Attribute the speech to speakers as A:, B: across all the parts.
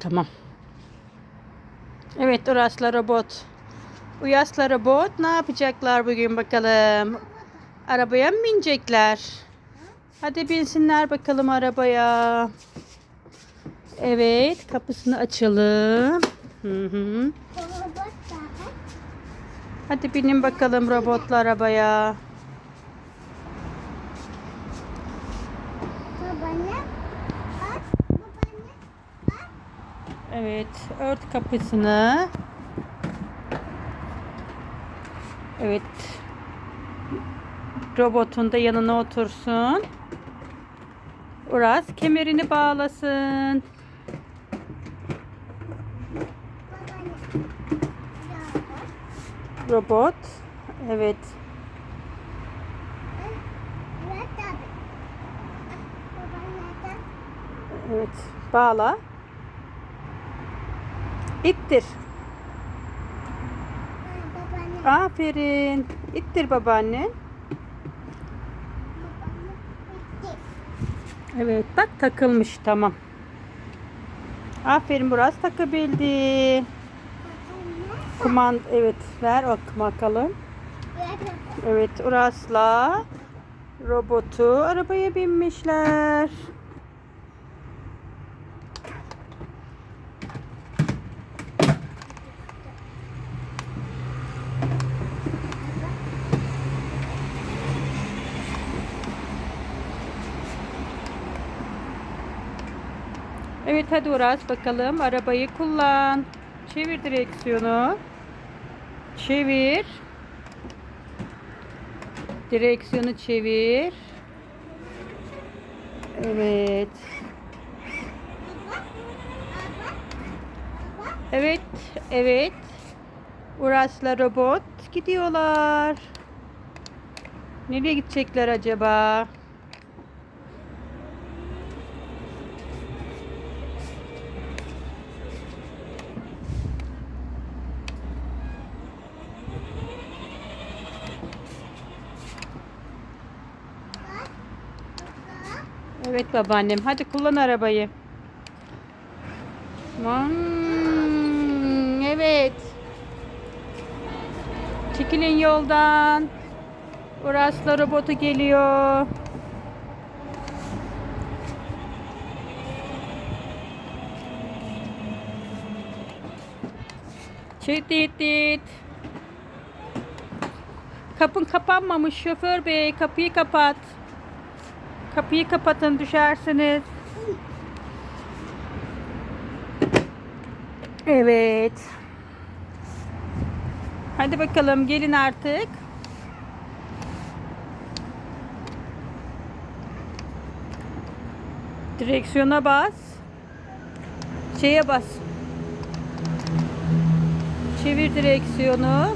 A: Tamam. Evet Uras'la robot. Uyas'la robot ne yapacaklar bugün bakalım? Arabaya mı binecekler? Hadi binsinler bakalım arabaya. Evet kapısını açalım. Hı hı. Hadi binin bakalım robotla arabaya. Evet ört kapısını. Evet. Robotun da yanına otursun. Uras kemerini bağlasın. Robot. Evet. Evet. Bağla. İttir. Aferin. İttir babaanne. Evet bak takılmış tamam. Aferin Buraz takabildi. Kumand evet ver o bakalım. Evet Uras'la robotu arabaya binmişler. Evet hadi Uras bakalım arabayı kullan. Çevir direksiyonu. Çevir. Direksiyonu çevir. Evet. Evet, evet. Uras'la robot gidiyorlar. Nereye gidecekler acaba? Evet babaannem. Hadi kullan arabayı. Hmm, evet. Çekilin yoldan. Uras'la robotu geliyor. Çıt. Kapın kapanmamış şoför bey. Kapıyı kapat. Kapıyı kapatın düşersiniz. Evet. Hadi bakalım gelin artık. Direksiyona bas. Şeye bas. Çevir direksiyonu.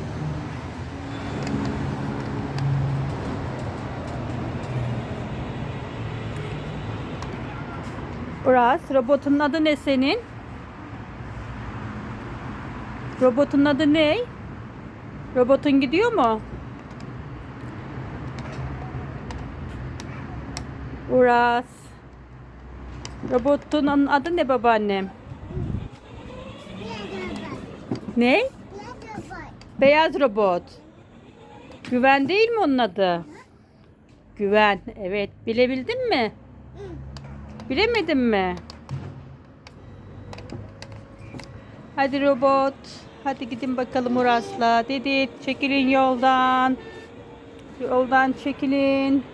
A: Uras, robotun adı ne senin? Robotun adı ne? Robotun gidiyor mu? Uras. Robotun adı ne babaannem? Ne? Beyaz robot. Güven değil mi onun adı? Güven. Evet. Bilebildin mi? Bilemedin mi? Hadi robot. Hadi gidin bakalım Uras'la. Dedi çekilin yoldan. Yoldan çekilin.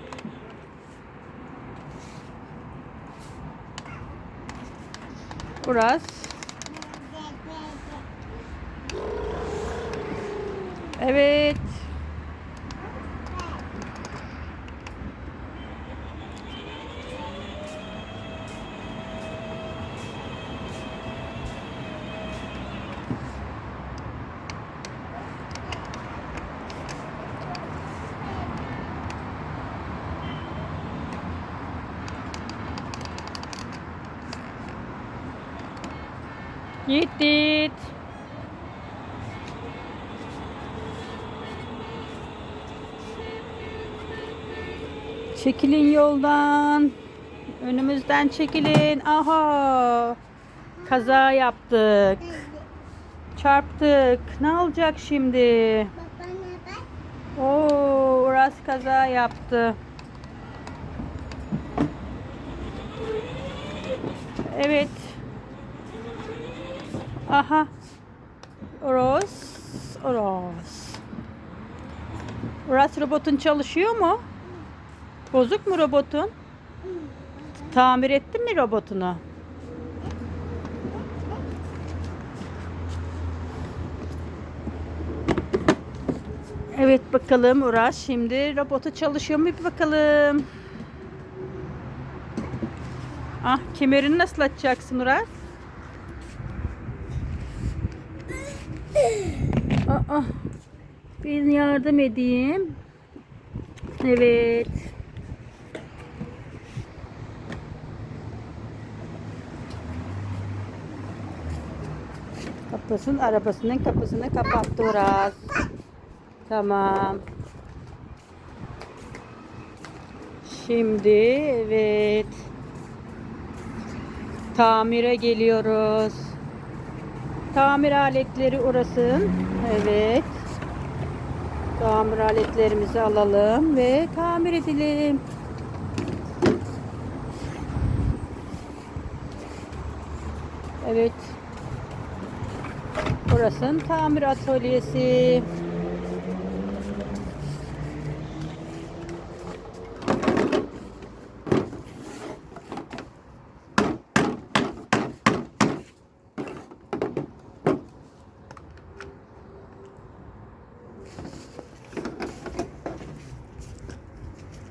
A: Uras. Evet. Gittik. Çekilin yoldan. Önümüzden çekilin. Aha. Kaza yaptık. Çarptık. Ne olacak şimdi? Oo, Uras kaza yaptı. Evet. Aha. Uras. Uras. Uras robotun çalışıyor mu? Bozuk mu robotun? Tamir ettin mi robotunu? Evet bakalım Uras şimdi robotu çalışıyor mu bir bakalım. Ah kemerini nasıl açacaksın Uras? Aa, bir yardım edeyim. Evet. Kapısın arabasının kapısını kapattı Uras. Tamam. Şimdi evet. Tamire geliyoruz. Tamir aletleri orasın. Evet. Tamir aletlerimizi alalım ve tamir edelim. Evet. Burasının tamir atölyesi.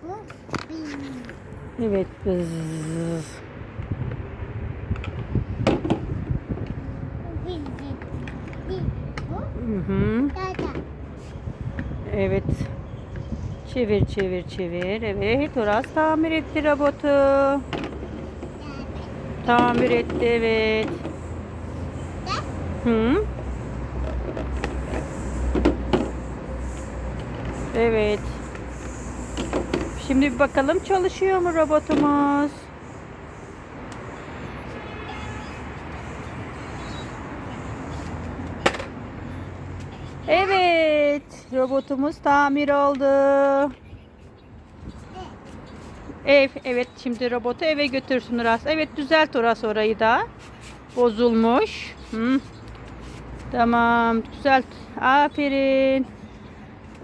B: Bu bir.
A: Evet. Hı hı. Evet. Çevir çevir çevir. Evet. Uras tamir etti robotu. Tamir etti evet. Hı? Evet. Şimdi bir bakalım çalışıyor mu robotumuz? Evet, robotumuz tamir oldu. Ev, evet şimdi robotu eve götürsün Uras. Evet düzelt Uras orayı da. Bozulmuş. Hı. Tamam düzelt. Aferin.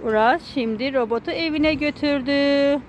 A: Uras şimdi robotu evine götürdü.